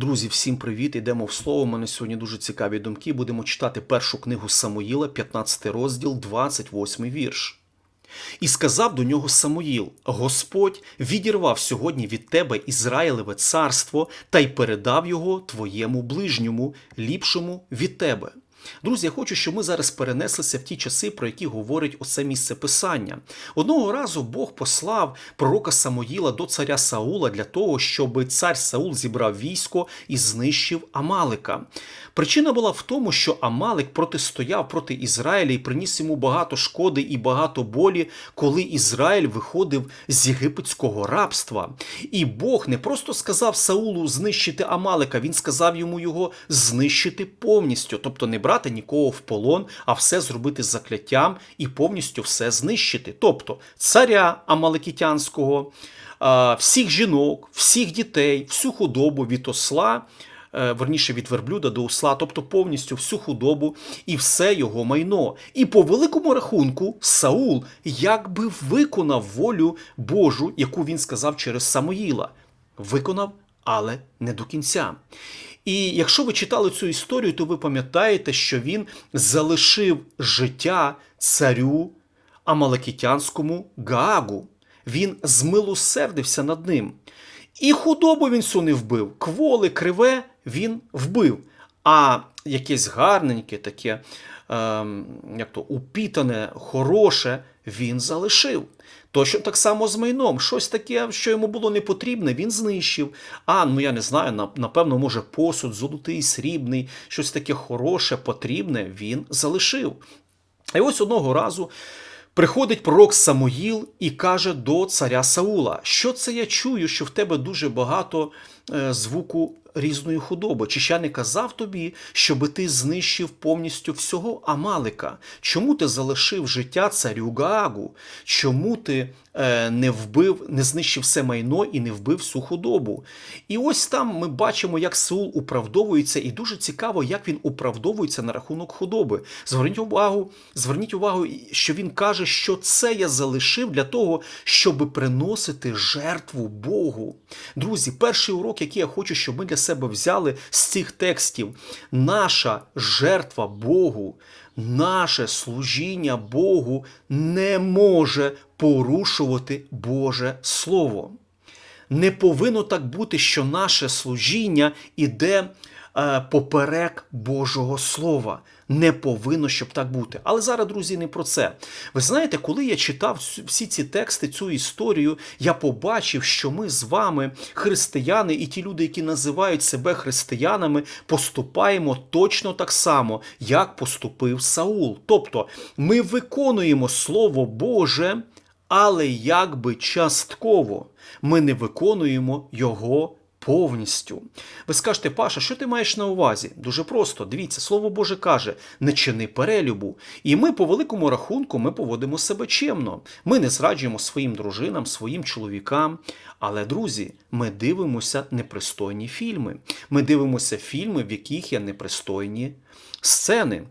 Друзі, всім привіт! Ідемо в слово. У мене сьогодні дуже цікаві думки. Будемо читати першу книгу Самуїла, 15 розділ, 28 вірш. І сказав до нього Самуїл: Господь відірвав сьогодні від тебе Ізраїлеве царство та й передав його твоєму ближньому, ліпшому від тебе. Друзі, я хочу, щоб ми зараз перенеслися в ті часи, про які говорить оце місце писання. Одного разу Бог послав пророка Самоїла до царя Саула для того, щоб цар Саул зібрав військо і знищив Амалика. Причина була в тому, що Амалик протистояв проти Ізраїля і приніс йому багато шкоди і багато болі, коли Ізраїль виходив з єгипетського рабства. І Бог не просто сказав Саулу знищити Амалика, він сказав йому його знищити повністю, тобто не брати нікого в полон, а все зробити закляттям і повністю все знищити. Тобто царя Амаликітянського, всіх жінок, всіх дітей, всю худобу від осла. е, Верніше від верблюда до осла, тобто повністю всю худобу і все його майно. І по великому рахунку Саул якби виконав волю Божу, яку він сказав через Самоїла. Виконав, але не до кінця. І якщо ви читали цю історію, то ви пам'ятаєте, що він залишив життя царю Амалакітянському Гаагу. Він змилосердився над ним. І худобу він цю не вбив, кволи, криве він вбив. А якесь гарненьке, таке, ем, як то, упітане, хороше, він залишив. Точно так само з майном. Щось таке, що йому було не потрібне, він знищив. А, ну я не знаю, напевно, може, посуд, золотий, срібний, щось таке хороше, потрібне, він залишив. І ось одного разу приходить пророк Самоїл і каже до царя Саула: Що це я чую, що в тебе дуже багато е, звуку різної худоби? Чи ще не казав тобі, щоби ти знищив повністю всього Амалика? Чому ти залишив життя царю Гаагу? Чому ти е, не вбив, не знищив все майно і не вбив всю худобу? І ось там ми бачимо, як Саул управдовується, і дуже цікаво, як він управдовується на рахунок худоби. Зверніть увагу, зверніть увагу, що він каже, що це я залишив для того, щоб приносити жертву Богу. Друзі, перший урок, який я хочу, щоб ми для себе взяли з цих текстів, наша жертва Богу, наше служіння Богу не може порушувати Боже Слово. Не повинно так бути, що наше служіння іде поперек Божого Слова. Не повинно, щоб так бути. Але зараз, друзі, не про це. Ви знаєте, коли я читав всі ці тексти, цю історію, я побачив, що ми з вами, християни, і ті люди, які називають себе християнами, поступаємо точно так само, як поступив Саул. Тобто, ми виконуємо Слово Боже але якби частково ми не виконуємо його повністю. Ви скажете, Паша, що ти маєш на увазі? Дуже просто. Дивіться, слово Боже каже: не чини перелюбу. І ми, по великому рахунку, ми поводимо себе чемно. Ми не зраджуємо своїм дружинам, своїм чоловікам. Але, друзі, ми дивимося непристойні фільми. Ми дивимося фільми, в яких є непристойні сцени.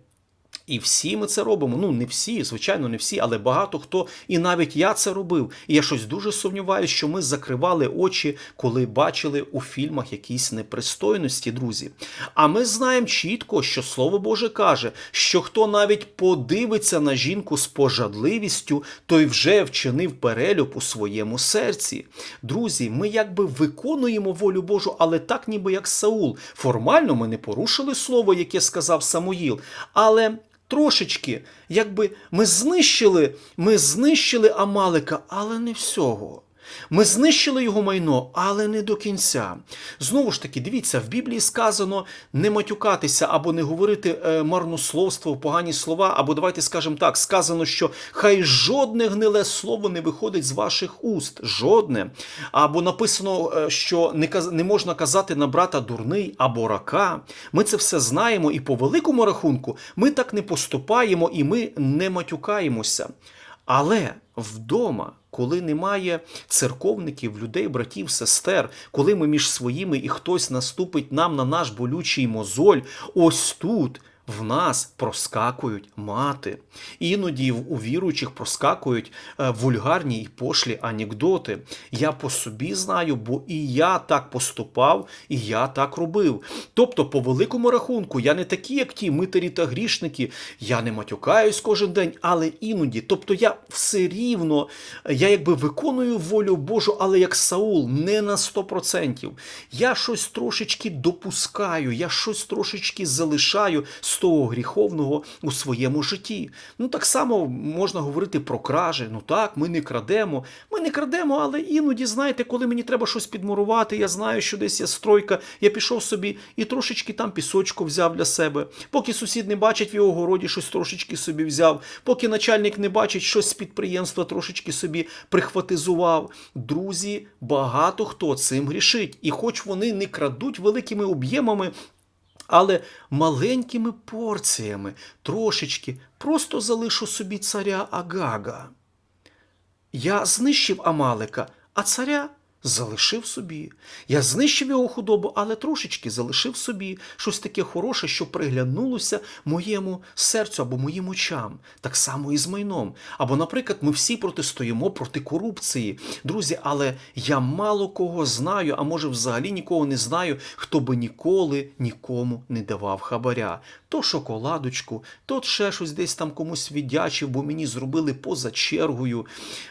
І всі ми це робимо. Ну, не всі, звичайно, не всі, але багато хто, і навіть я це робив. І я щось дуже сумніваюся, що ми закривали очі, коли бачили у фільмах якісь непристойності, друзі. А ми знаємо чітко, що Слово Боже каже, що хто навіть подивиться на жінку з пожадливістю, той вже вчинив перелюб у своєму серці. Друзі, ми якби виконуємо волю Божу, але так, ніби як Саул. Формально ми не порушили слово, яке сказав Самуїл, але. Трошечки, якби ми знищили, ми знищили Амалика, але не всього. Ми знищили його майно, але не до кінця. Знову ж таки, дивіться, в Біблії сказано не матюкатися або не говорити е, марнословство, погані слова, або давайте скажемо так, сказано, що хай жодне гниле слово не виходить з ваших уст. Жодне. Або написано, е, що не, не можна казати на брата дурний або рака. Ми це все знаємо, і по великому рахунку ми так не поступаємо і ми не матюкаємося. Але вдома, коли немає церковників, людей, братів, сестер, коли ми між своїми і хтось наступить нам на наш болючий мозоль, ось тут в нас проскакують мати. Іноді у віруючих проскакують е, вульгарні і пошлі анекдоти. Я по собі знаю, бо і я так поступав, і я так робив. Тобто, по великому рахунку, я не такий, як ті митарі та грішники, я не матюкаюсь кожен день, але іноді. Тобто я все рівно, я якби виконую волю Божу, але як Саул, не на 100%. Я щось трошечки допускаю, я щось трошечки залишаю з того гріховного у своєму житті. Ну так само можна говорити про кражі. Ну так, ми не крадемо. Ми не крадемо, але іноді, знаєте, коли мені треба щось підмурувати, я знаю, що десь є стройка, я пішов собі і трошечки там пісочку взяв для себе. Поки сусід не бачить в його городі, щось трошечки собі взяв. Поки начальник не бачить щось з підприємства, трошечки собі прихватизував. Друзі, багато хто цим грішить. І хоч вони не крадуть великими об'ємами, але маленькими порціями, трошечки, просто залишу собі царя Агага. Я знищив Амалика, а царя залишив собі. Я знищив його худобу, але трошечки залишив собі щось таке хороше, що приглянулося моєму серцю або моїм очам. Так само і з майном. Або, наприклад, ми всі протистоїмо проти корупції. Друзі, але я мало кого знаю, а може взагалі нікого не знаю, хто би ніколи нікому не давав хабаря. То шоколадочку, то ще щось десь там комусь віддячив, бо мені зробили поза чергою.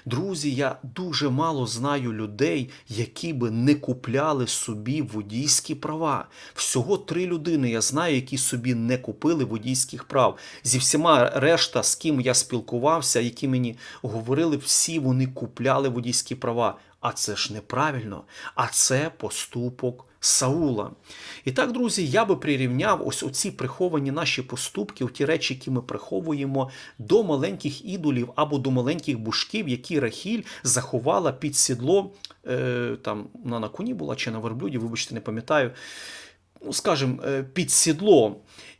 Друзі, я дуже мало знаю людей, які би не купляли собі водійські права. Всього три людини я знаю, які собі не купили водійських прав. Зі всіма решта, з ким я спілкувався, які мені говорили, всі вони купляли водійські права. А це ж неправильно, а це поступок Саула. І так, друзі, я би прирівняв ось оці приховані наші поступки, ті речі, які ми приховуємо, до маленьких ідолів або до маленьких бушків, які Рахіль заховала під сідло. Е, там вона на коні була чи на верблюді, вибачте, не пам'ятаю. Ну, скажімо, е, під сідло.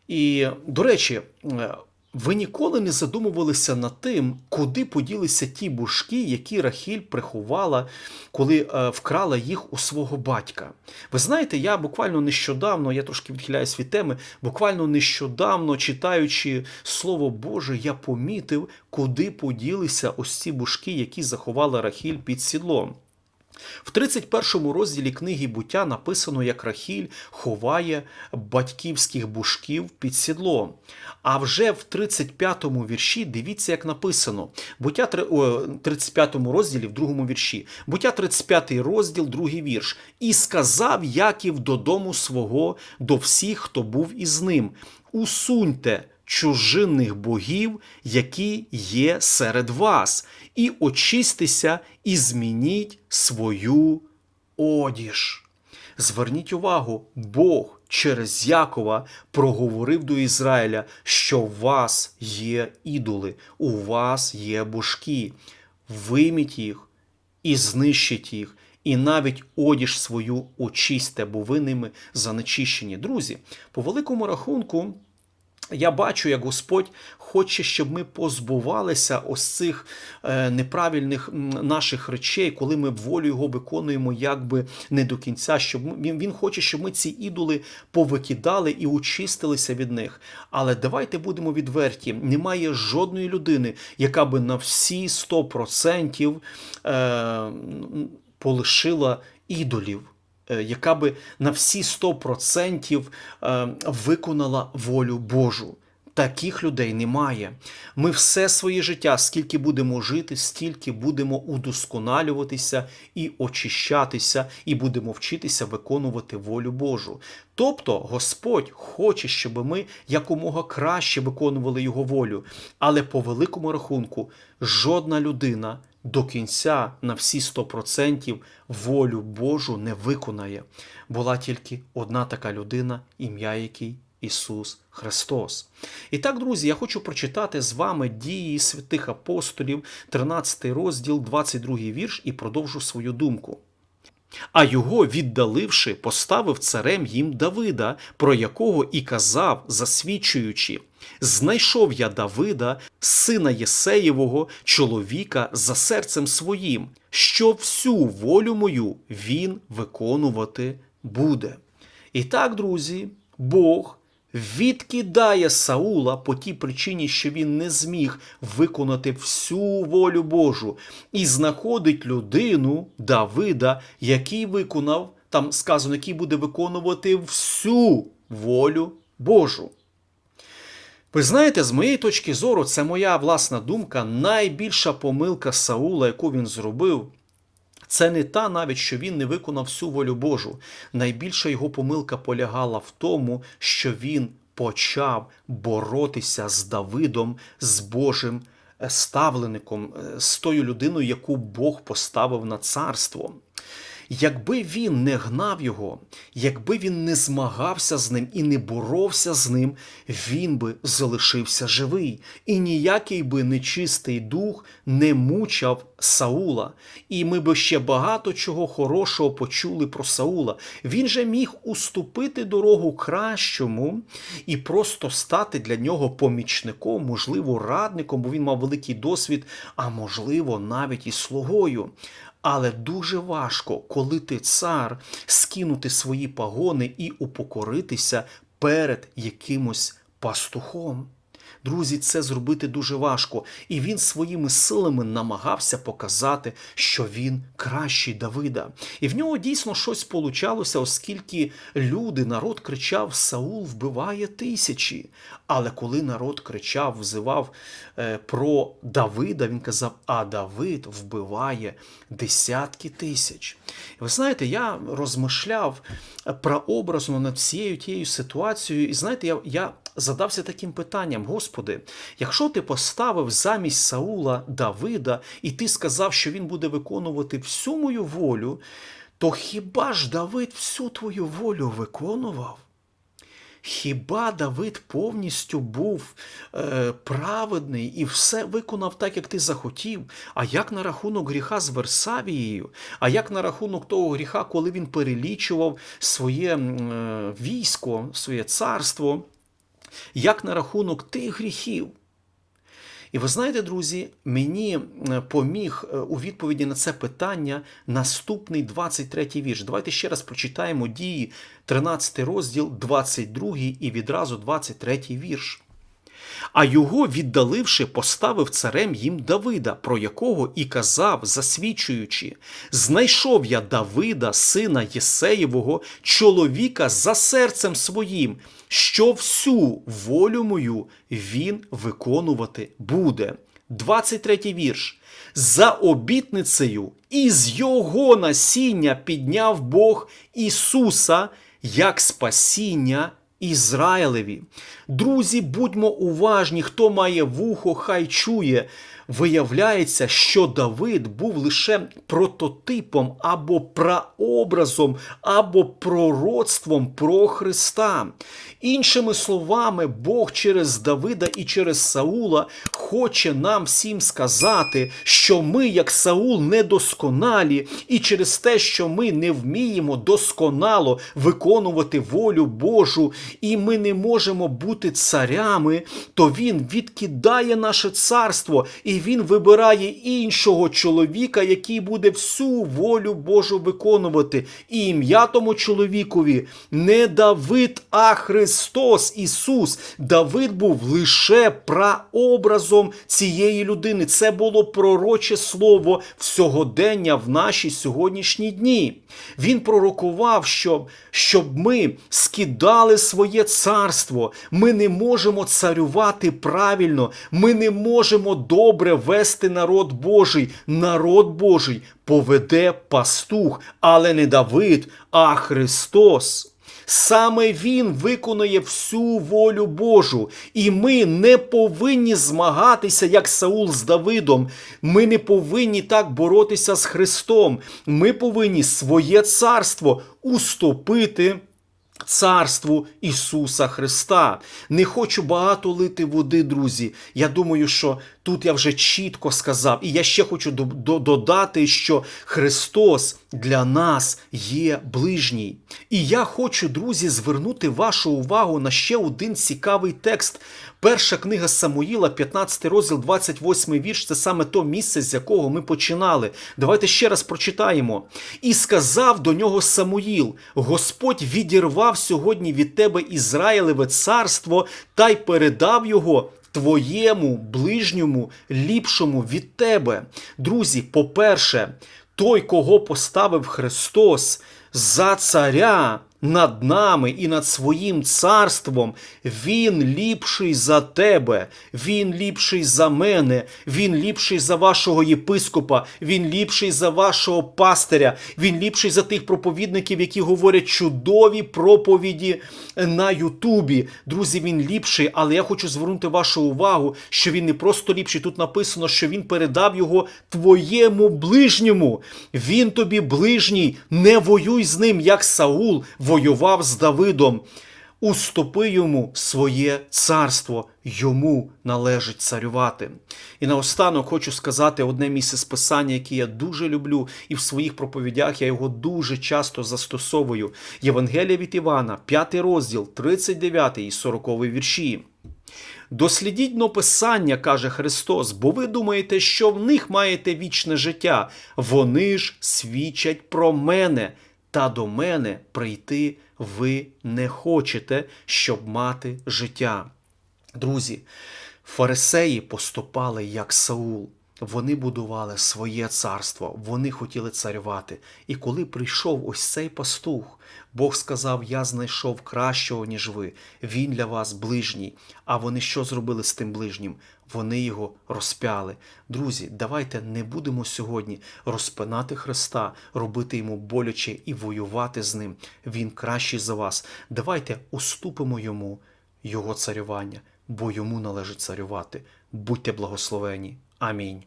І, до речі, е, ви ніколи не задумувалися над тим, куди поділися ті бушки, які Рахіль приховала, коли е, вкрала їх у свого батька. Ви знаєте, я буквально нещодавно, я трошки відхиляюсь від теми, буквально нещодавно, читаючи Слово Боже, я помітив, куди поділися ось ці бушки, які заховала Рахіль під сідлом. В 31 розділі книги буття написано, як Рахіль ховає батьківських бушків під сідло. А вже в 35-му вірші дивіться, як написано. Буття 35-му розділі, в другому вірші. Буття 35 розділ, другий вірш. І сказав Яків додому свого до всіх, хто був із ним. Усуньте чужинних богів, які є серед вас, і очистися, і змініть свою одіж. Зверніть увагу, Бог через Якова проговорив до Ізраїля, що у вас є ідоли, у вас є божки. Виміть їх і знищить їх, і навіть одіж свою очисте, бо ви ними занечищені. Друзі, по великому рахунку. Я бачу, як Господь хоче, щоб ми позбувалися ось цих е, неправильних наших речей, коли ми волю його виконуємо якби не до кінця. Щоб він, він хоче, щоб ми ці ідоли повикидали і очистилися від них. Але давайте будемо відверті: немає жодної людини, яка би на всі 100% е, полишила ідолів яка би на всі 100% е, виконала волю Божу. Таких людей немає. Ми все своє життя, скільки будемо жити, стільки будемо удосконалюватися і очищатися, і будемо вчитися виконувати волю Божу. Тобто Господь хоче, щоб ми якомога краще виконували Його волю. Але по великому рахунку жодна людина до кінця на всі 100% волю Божу не виконає. Була тільки одна така людина, ім'я якій Ісус Христос. І так, друзі, я хочу прочитати з вами дії святих апостолів, 13 розділ, 22 вірш, і продовжу свою думку. А його, віддаливши, поставив царем їм Давида, про якого і казав, засвідчуючи: Знайшов я Давида, сина Єсеєвого, чоловіка за серцем своїм, що всю волю мою він виконувати буде. І так, друзі, Бог відкидає Саула по тій причині, що він не зміг виконати всю волю Божу, і знаходить людину Давида, який виконав, там сказано, який буде виконувати всю волю Божу. Ви знаєте, з моєї точки зору, це моя власна думка, найбільша помилка Саула, яку він зробив, це не та навіть, що він не виконав всю волю Божу. Найбільша його помилка полягала в тому, що він почав боротися з Давидом, з Божим е, ставлеником, е, з тою людиною, яку Бог поставив на царство. Якби він не гнав його, якби він не змагався з ним і не боровся з ним, він би залишився живий, і ніякий би нечистий дух не мучав Саула. І ми би ще багато чого хорошого почули про Саула. Він же міг уступити дорогу кращому і просто стати для нього помічником, можливо, радником, бо він мав великий досвід, а можливо, навіть і слугою. Але дуже важко, коли ти цар, скинути свої пагони і упокоритися перед якимось пастухом. Друзі, це зробити дуже важко. І він своїми силами намагався показати, що він кращий Давида. І в нього дійсно щось получалося, оскільки люди, народ кричав: Саул вбиває тисячі. Але коли народ кричав, взивав е, про Давида, він казав: А Давид вбиває десятки тисяч. Ви знаєте, я розмишляв прообразно над всією тією ситуацією, і знаєте, я, я задався таким питанням: Господи, якщо ти поставив замість Саула Давида, і ти сказав, що він буде виконувати всю мою волю, то хіба ж Давид всю твою волю виконував? Хіба Давид повністю був е, праведний і все виконав так, як ти захотів? А як на рахунок гріха з Версавією? А як на рахунок того гріха, коли він перелічував своє е, військо, своє царство? Як на рахунок тих гріхів? І ви знаєте, друзі, мені поміг у відповіді на це питання наступний 23 вірш. Давайте ще раз прочитаємо дії, 13 розділ, 22 і відразу 23 вірш. А його, віддаливши, поставив царем їм Давида, про якого і казав, засвідчуючи: Знайшов я Давида, сина Єсеєвого, чоловіка за серцем своїм, що всю волю мою він виконувати буде. 23 вірш. За обітницею із його насіння підняв Бог Ісуса як спасіння Ізраїлеві. Друзі, будьмо уважні, хто має вухо, хай чує. Виявляється, що Давид був лише прототипом або прообразом, або пророцтвом про Христа. Іншими словами, Бог через Давида і через Саула хоче нам всім сказати, що ми, як Саул, недосконалі, і через те, що ми не вміємо досконало виконувати волю Божу, і ми не можемо бути царями, то Він відкидає наше царство. і він вибирає іншого чоловіка, який буде всю волю Божу виконувати. І ім'я тому чоловікові не Давид, а Христос Ісус. Давид був лише прообразом цієї людини. Це було пророче слово всогодення в наші сьогоднішні дні. Він пророкував, щоб, щоб ми скидали своє царство. Ми не можемо царювати правильно, ми не можемо добре вести народ Божий. Народ Божий поведе пастух, але не Давид, а Христос. Саме Він виконує всю волю Божу, і ми не повинні змагатися, як Саул з Давидом. Ми не повинні так боротися з Христом. Ми повинні своє царство уступити. Царству Ісуса Христа. Не хочу багато лити води, друзі. Я думаю, що Тут я вже чітко сказав, і я ще хочу до- до- додати, що Христос для нас є ближній. І я хочу, друзі, звернути вашу увагу на ще один цікавий текст. Перша книга Самуїла, 15 розділ, 28 вірш. Це саме то місце, з якого ми починали. Давайте ще раз прочитаємо. І сказав до нього Самуїл: Господь відірвав сьогодні від тебе Ізраїлеве царство та й передав його твоєму ближньому, ліпшому від тебе. Друзі, по-перше, той, кого поставив Христос за царя над нами і над своїм царством, він ліпший за тебе, він ліпший за мене, він ліпший за вашого єпископа, він ліпший за вашого пастиря, він ліпший за тих проповідників, які говорять чудові проповіді на Ютубі. Друзі, він ліпший, але я хочу звернути вашу увагу, що він не просто ліпший. Тут написано, що він передав його твоєму ближньому. Він тобі ближній, не воюй з ним, як Саул воював з Давидом. Уступи йому своє царство, йому належить царювати. І наостанок хочу сказати одне місце з писання, яке я дуже люблю, і в своїх проповідях я його дуже часто застосовую. Євангелія від Івана, 5 розділ, 39 і 40 вірші. Дослідіть но писання, каже Христос, бо ви думаєте, що в них маєте вічне життя. Вони ж свідчать про мене, та до мене прийти ви не хочете, щоб мати життя. Друзі, фарисеї поступали як Саул. Вони будували своє царство, вони хотіли царювати. І коли прийшов ось цей пастух, Бог сказав: Я знайшов кращого, ніж ви. Він для вас ближній. А вони що зробили з тим ближнім? Вони його розпяли. Друзі, давайте не будемо сьогодні розпинати Христа, робити йому боляче і воювати з ним. Він кращий за вас. Давайте уступимо йому його царювання, бо йому належить царювати. Будьте благословені. Амінь.